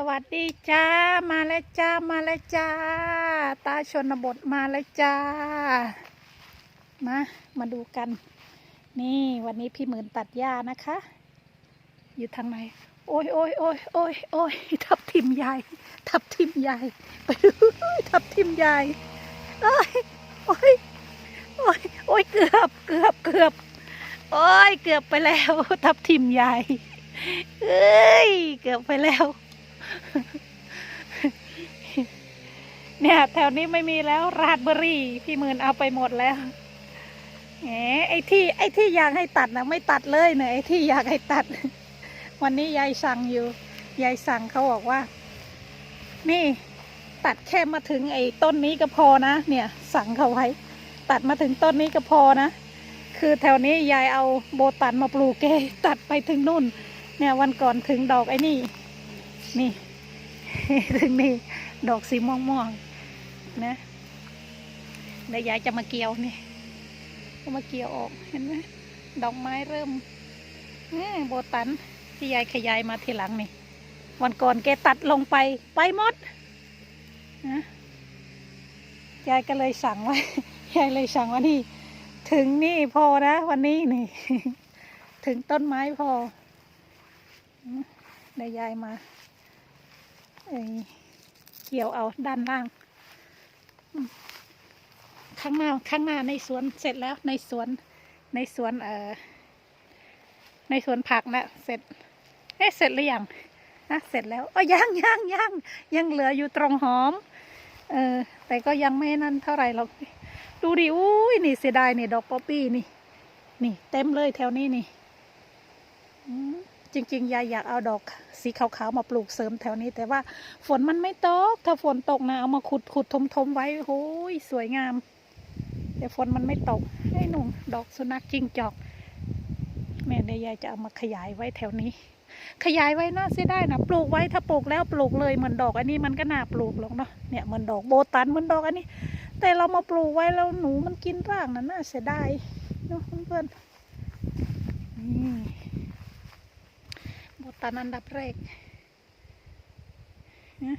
สวัสดีจ้ามาแล้วจ้ามาแล้วจ้า ตาชนบทมาแล้วจ้ามามาดูกัน นี่วันนี้พี่หมื่นตัดหญ้านะคะ อยู่ทางไหนโอ้ยโอ้ยโอ้ยโอ้ยโอ้ยทับทิมใหญ่ทับทิมใหญ่ไปดูทับทิมใหญ่เอ้ยโอ้ยโอ้ยโอ้ยเกือบเกือบเกือบโอ้ยเกือบไปแล้ว ทับทิมใหญ่เอ้ยเกือบไปแล้ว เนี่ยแถวนี้ไม่มีแล้วราดเบอร์รี่ พี่หมื่นเอาไปหมดแล้วแหมไอ้ที่ไอ้ที่อยากให้ตัดนะไม่ตัดเลยเนี่ยไอ้ที่อยากให้ตัด วันนี้ยายสั่งอยู่ยายสั่งเขาบอกว่า นี่ตัดแค่มาถึงไอ้ต้นนี้ก็พอนะ เนี่ย สั่งเขาไว้ ตัดมาถึงต้นนี้ก็พอนะ คือแถวนี้ยายเอาโบตันมาปลูกเกตัดไปถึงนู่น เนี่ยวันก่อนถึงดอกไอ้นี่ นี่ ถึงนี่ดอกสีม่วงม่วงๆ นะเดี๋ยวยายจะมาเกี่ยวนี่มาเกี่ยวออกเห็นไหมดอกไม้เริ่มนี่โบตันที่ยายขยายมาทีหลังนี่ วันก่อนแกตัดลงไปไปหมดนะยายก็เลยสั่งไว้ยายเลยสั่งว่านี่ ถึงนี่พอนะวันนี้นี่ ถึงต้นไม้พอเดี๋ยวยายมาเกี่ยวเอาด้านล่าง ข้างหน้าข้างหน้าในสวนเสร็จแล้วในสวนในสวนเอ่อในสวนผักนะเสร็จเอ๊ะเสร็จหรือยังนะเสร็จแล้วอ๋อยังยังยังยังเหลืออยู่ตรงหอม เออแต่ก็ยังไม่นั่นเท่าไหร่หรอกดูดิอุ้ยนี่เสียดายนี่ดอกป๊อปปี้นี่ นี่ เต็มเลยแถวนี้นี่ อืม จริงๆยายอยากเอาดอกสีขาวๆมาปลูกเสริมแถวนี้ แต่ว่าฝนมันไม่ตก ถ้าฝนตกนะเอามาขุดขุดทมทมๆไว้โอ้ยสวยงาม แต่ฝนมันไม่ตกให้หนุ่มดอกสุนัขจิ้งจอก แม่เดี๋ยวยายจะเอามาขยายไว้แถวนี้ ขยายไว้น่าเสียได้นะปลูกไว้ถ้าปลูกแล้วปลูกเลยเหมือนดอกอันนี้มันก็น่าปลูกหรอกเนาะเนี่ยเหมือนดอกโบตันเหมือนดอกอันนี้ แต่เรามาปลูกไว้แล้วหนูมันกินรากนะน่าเสียดายเนาะเพื่อนๆนี่ ตันอันดับแรกนะ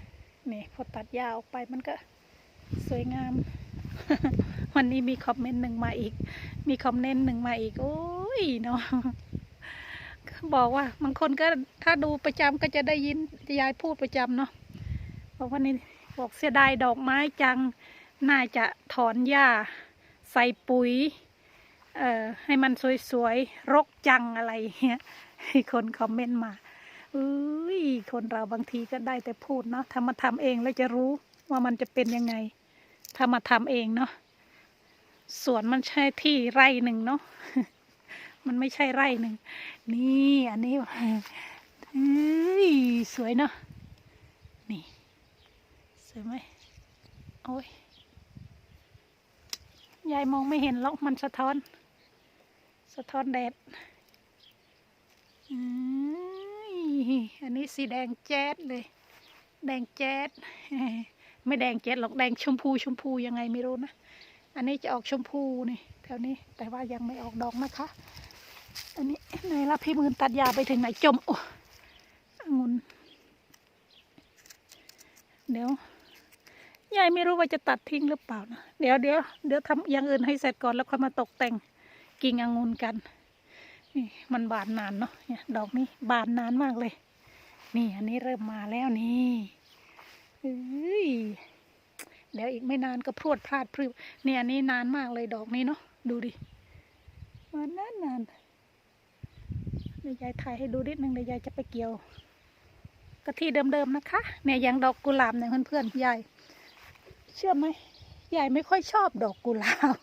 นี่พอตัดยาออกไปมันก็สวยงาม วันนี้มีคอมเมนต์หนึ่งมาอีก มีคอมเมนต์หนึ่งมาอีก โอ้ยเนาะบอกว่าบางคนก็ถ้าดูประจำก็จะได้ยินยายพูดประจำเนาะบอกว่านี่บอกเสียดายดอกไม้จังน่าจะถอนหญ้าใส่ปุ๋ย เอ่อให้มันสวยๆรกจังอะไรเงี้ยให้คนคอมเมนต์มา อุ้ยคนเราบางทีก็ได้แต่พูดเนาะถ้ามาทำเองแล้วจะรู้ว่ามันจะเป็นยังไง ถ้ามาทำเองเนาะสวนมันใช่ที่ไร่หนึ่งเนาะมันไม่ใช่ไร่หนึ่งนี่อันนี้เฮ้ยสวยเนาะนี่สวยไหมโอ้ยยายมองไม่เห็นหรอกมันสะท้อน สะท้อนแดดอืม อันนี้สีแดงแจ๊ดเลย แดงแจ๊ดไม่แดงแจ๊ดหรอกแดงชมพูชมพูยังไงไม่รู้นะ อันนี้จะออกชมพูนี่แถวนี้แต่ว่ายังไม่ออกดอกนะคะ อันนี้ไหนละพี่มือตัดยาไปถึงไหนจมโอ้องุนเดี๋ยวยายไม่รู้ว่าจะตัดทิ้งหรือเปล่านะ เดี๋ยวเดี๋ยวเดี๋ยวทำอย่างอื่นให้เสร็จก่อนแล้วค่อยมาตกแต่งกิ่งองุ่นกัน มันบานนานเนาะเนี่ยดอกนี้บานนานมากเลย นี่อันนี้เริ่มมาแล้วนี่เอ้ยเดี๋ยวอีกไม่นานก็พรวดพลาดพรึบเนี่ยอันนี้นานมากเลยดอกนี้เนาะดูดิมันนานนานเดี๋ยวยายถ่ายให้ดูนิดนึงเดี๋ยวยายจะไปเกี่ยว ก็ที่เดิมๆนะคะเนี่ยย่างดอกกุหลาบเนี่ยเพื่อนๆยายเชื่อไหมยายไม่ค่อยชอบดอกกุหลาบ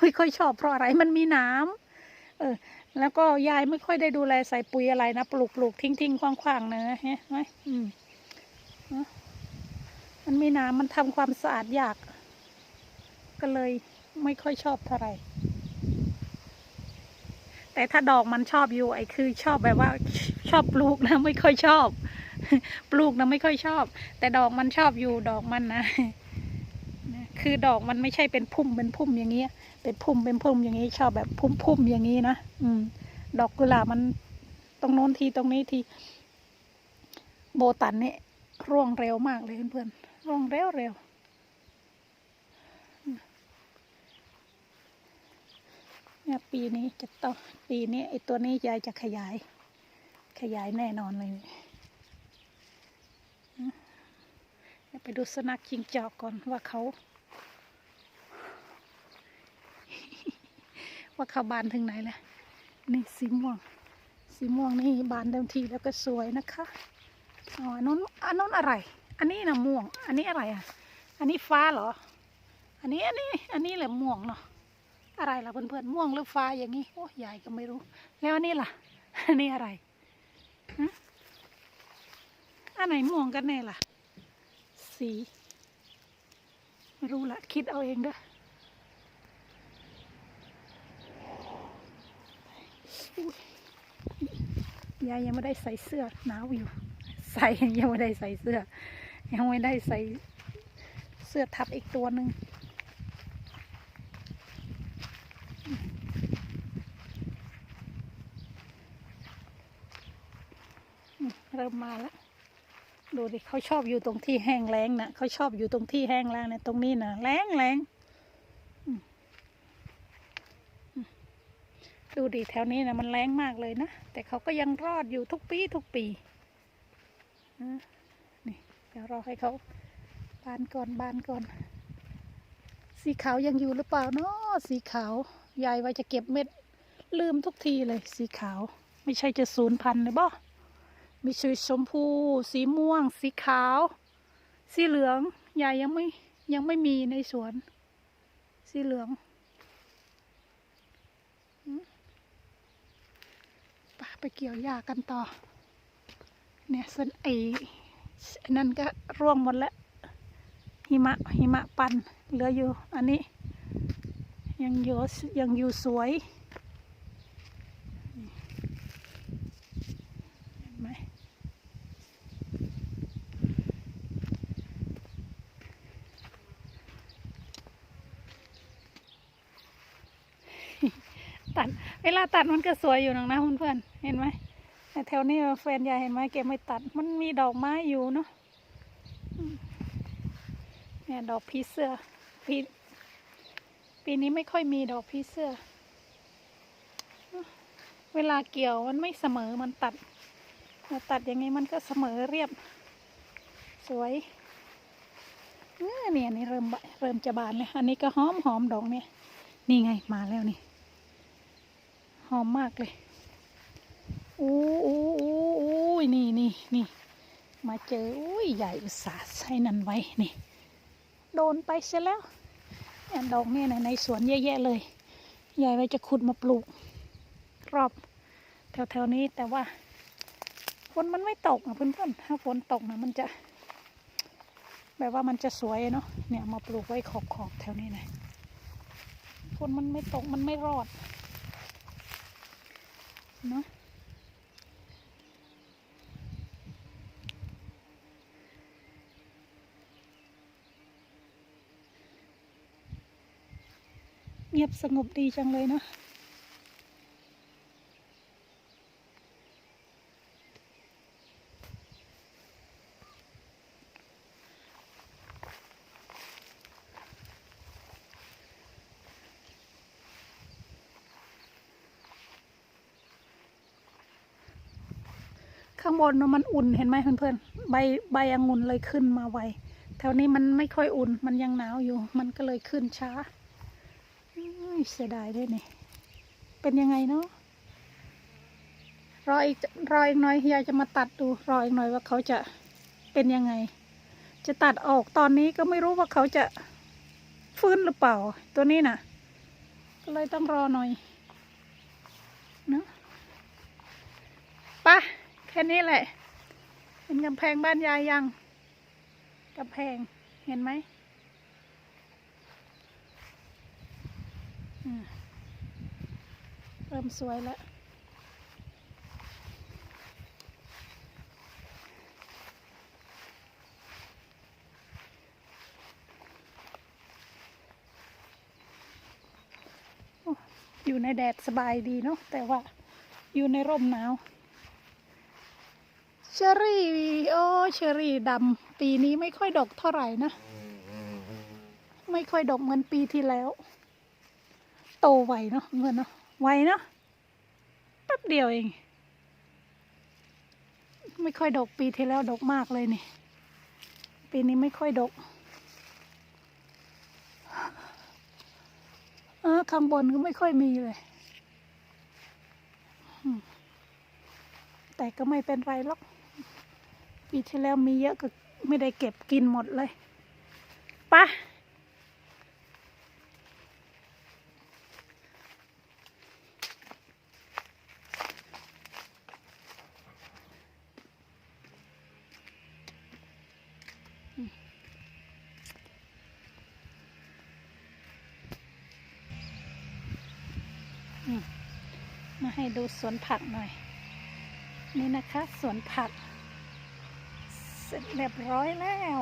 ไม่ค่อยชอบเพราะอะไรมันมีน้ำเออ แล้วก็ยายไม่ค่อยได้ดูแลใส่ปุ๋ยอะไรนะ ปลูกปลูกทิ้งทิ้งคว่างคว่างๆนะเห็นไหมอืมนะมันมีน้ำมันทำความสะอาดยาก ก็เลยไม่ค่อยชอบเท่าไหร่แต่ถ้าดอกมันชอบอยู่ไอ้คือชอบแบบว่าชอบปลูกนะไม่ค่อยชอบ ปลูกนะไม่ค่อยชอบ แต่ดอกมันชอบอยู่ดอกมันนะ คือดอกมันไม่ใช่เป็นพุ่มเป็นพุ่มอย่างเงี้ยเป็นพุ่มเป็นพุ่มอย่างนี้ชอบแบบพุ่มพุ่มๆอย่างนี้นะอืม ดอกกุหลาบมันตรงโน้นทีตรงนี้ทีโบตันเนี่ยร่วงเร็วมากเลยเพื่อนๆร่วงเร็วเร็วเนี่ยปีนี้จะต้องปีนี้ไอตัวนี้ยายจะขยาย ขยายแน่นอนเลยไปดูสนัขจิงจอกก่อนว่าเขา ว่าเขาบานถึงไหนแล้วนี่สีม่วง สีม่วงนี่บานเต็มทีแล้วก็สวยนะคะอ๋ออันนู้นอันนู้นอะไร อันนี้นะม่วง อันนี้อะไรอะ อันนี้ฟ้าเหรอ อันนี้อันนี้อันนี้แหละม่วงเนาะอะไรล่ะเพื่อนๆม่วงหรือฟ้าอย่างนี้โอ้ยายก็ไม่รู้ แล้วอันนี้ล่ะอันนี้อะไรอันไหนม่วงกันแน่ล่ะ สี ไม่รู้ละคิดเอาเองเด้อ ยยายยังไม่ได้ใส่เสื้อหนาวอยู่ ใส่ยังไม่ได้ใส่เสื้อ ยังไม่ได้ใส่เสื้อทับอีกตัวหนึ่งเริ่มมาแล้วดูดิเขาชอบอยู่ตรงที่แห้งแล้งนะเขาชอบอยู่ตรงที่แห้งแล้งนะตรงนี้นะแรงแรงอืมอืม ดูดิแถวนี้นะมันแรงมากเลยนะ แต่เขาก็ยังรอดอยู่ทุกปีทุกปีนะนี่เดี๋ยวรอให้เขาบานก่อนบานก่อน สีขาวยังอยู่หรือเปล่าเนาะสีขาวยายว่าจะเก็บเม็ดลืมทุกทีเลย สีขาว ไม่ใช่จะสูญพันธ์เลยบ่มีสีชมพู สีม่วง สีขาว สีเหลืองยายยังไม่ยังไม่มีในสวน สีเหลืองอืม ไปเกี่ยวหญ้ากันต่อ เนี่ยส่วนไอ้นั่นก็ร่วงหมดแล้ว หิมะหิมะปันเหลืออยู่อันนี้ ยังอยู่ยังอยู่สวย เห็นไหม ตัด เวลาตัดมันก็สวยอยู่หนังนะเพื่อนๆเห็นไหมแถวนี้แฟนยายเห็นไหมแกไม่ตัด มันมีดอกไม้อยู่เนาะเนี่ยดอกพีเสื้อปีปีนี้ไม่ค่อยมีดอกพีเสื้อ เวลาเกี่ยวมันไม่เสมอมันตัดเราตัดยังไงมันก็เสมอเรียบ สวยเออเนี่ยนี่เริ่มเริ่มจะบานเลยอันนี้ก็หอมหอมดอกเนี่ยนี่ไงมาแล้วนี่ อมมากเลยอู้อู้อู้อู้ยนี่นี่นี่มาเจออุ้ยใหญ่อุตสาห์ใช้นันไว้นี่ โดนไปเสียแล้วเนี่ยดอกเนี่ยในสวนเยอะแยะเลยยายไว้จะขุดมาปลูก รอบ แถวๆนี้แต่ว่าฝนมันไม่ตกอะเพื่อนๆถ้าฝนตกนะมันจะ แบบว่ามันจะสวยเนาะเนี่ยมาปลูกไว้ขอบๆแถวนี้นะฝนมันไม่ตกมันไม่รอด เนาะเงียบสงบดีจังเลยเนาะางบนน่ะมันอุ่นเห็นไหมเพื่อนๆใบใบองุ่นเลยขึ้นมาไวแถวนี้มันไม่ค่อยอุ่น มันยังหนาวอยู่ มันก็เลยขึ้นช้าเสียดายด้วยนี่เป็นยังไงเนาะรออีกรออีกหน่อยยายจะมาตัดดูรออีกหน่อยว่าเขาจะเป็นยังไง จะตัดออกตอนนี้ก็ไม่รู้ว่าเขาจะฟื้นหรือเปล่า ตัวนี้น่ะ ก็เลยต้องรอหน่อยเนาะไปะแค่นี้แหละ เห็นกำแพงบ้านยายยังกำแพงเห็นไหมอืมเริ่มสวยแล้วอยู่ในแดดสบายดีเนาะแต่ว่าอยู่ในร่มหนาว เชอรี่ โอ้เชอรี่ดำปีนี้ไม่ค่อยดกเท่าไหร่นะ ไม่ค่อยดกเหมือนปีที่แล้ว โตไวเนาะเงินเนาะไวเนาะแป๊บเดียวเอง ไม่ค่อยดกปีที่แล้วดกมากเลยนี่ ปีนี้ไม่ค่อยดกเออข้างบนก็ไม่ค่อยมีเลยอืมแต่ก็ไม่เป็นไรหรอก ปีที่แล้วมีเยอะก็ไม่ได้เก็บกินหมดเลยปะมาให้ดูสวนผักหน่อย นี่นะคะสวนผัก เสร็จเรียบร้อยแล้ว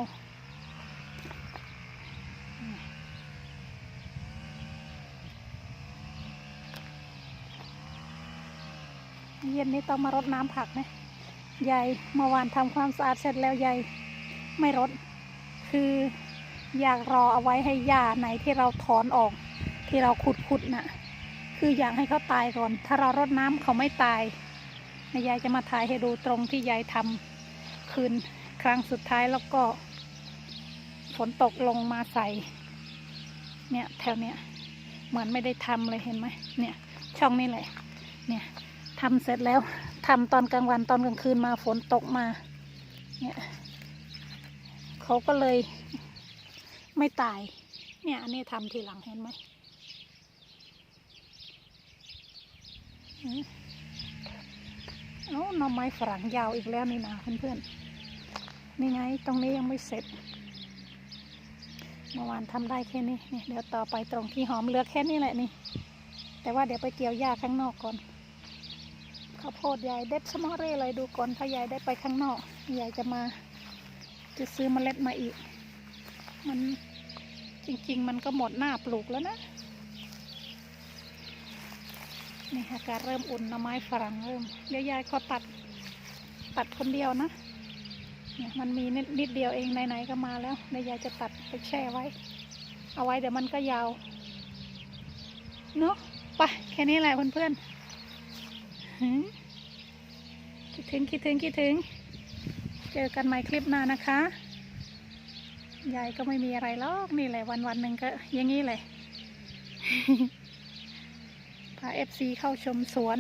เย็นนี้ต้องมารดน้ำผักนะยายเมื่อวานทำความสะอาดเสร็จแล้วยายไม่รด คืออยากรอเอาไว้ให้หญ้าไหนที่เราถอนออก ที่เราขุดๆน่ะ คืออยากให้เขาตายก่อน ถ้าเรารดน้ำเขาไม่ตายยายจะมาถ่ายให้ดูตรงที่ยายทำคืน ครั้งสุดท้ายแล้วก็ ฝนตกลงมาใส่ เนี่ยแถวเนี้ยเหมือนไม่ได้ทำเลยเห็นไหมเนี่ยช่องนี้แหละ เนี่ยทำเสร็จแล้วทำตอนกลางวันตอนกลางคืนมาฝนตกมา เนี่ยเขาก็เลยไม่ตาย เนี่ย อันนี้ทำทีหลังเห็นไหมอืมเอ้าหน่อไม้ฝรั่งยาวอีกแล้วนี่นะเพื่อนๆ นี่ไงตรงนี้ยังไม่เสร็จ เมื่อวานทำได้แค่นี้นี่เดี๋ยวต่อไปตรงที่หอมเหลือแค่นี้แหละนี่ แต่ว่าเดี๋ยวไปเกี่ยวหญ้าข้างนอกก่อนข้าวโพดยายเด็ดสมอเร่เลยดูก่อนถ้ายายได้ไปข้างนอกยายจะมา จะซื้อเมล็ดมาอีก มันจริง ๆ มันก็หมดหน้าปลูกแล้วนะนี่อากาศเริ่มอุ่นหน่อไม้ฝรั่งเริ่มเดี๋ยวยายขอตัดตัดคนเดียวนะ เนี่ยมันมีนิดเดียวเองไหนๆก็มาแล้วเดี๋ยยายจะตัดไปแช่ไว้ เอาไว้เดี๋ยวมันก็ยาวเนาะไปแค่นี้แหละเพื่อนๆคิดถึงคิดถึงคิดถึง เจอกันใหม่คลิปหน้านะคะยายก็ไม่มีอะไรหรอกนี่แหละวันวันๆหนึ่งก็อย่างนี้เลยพาเอฟซีเข้าชมสวน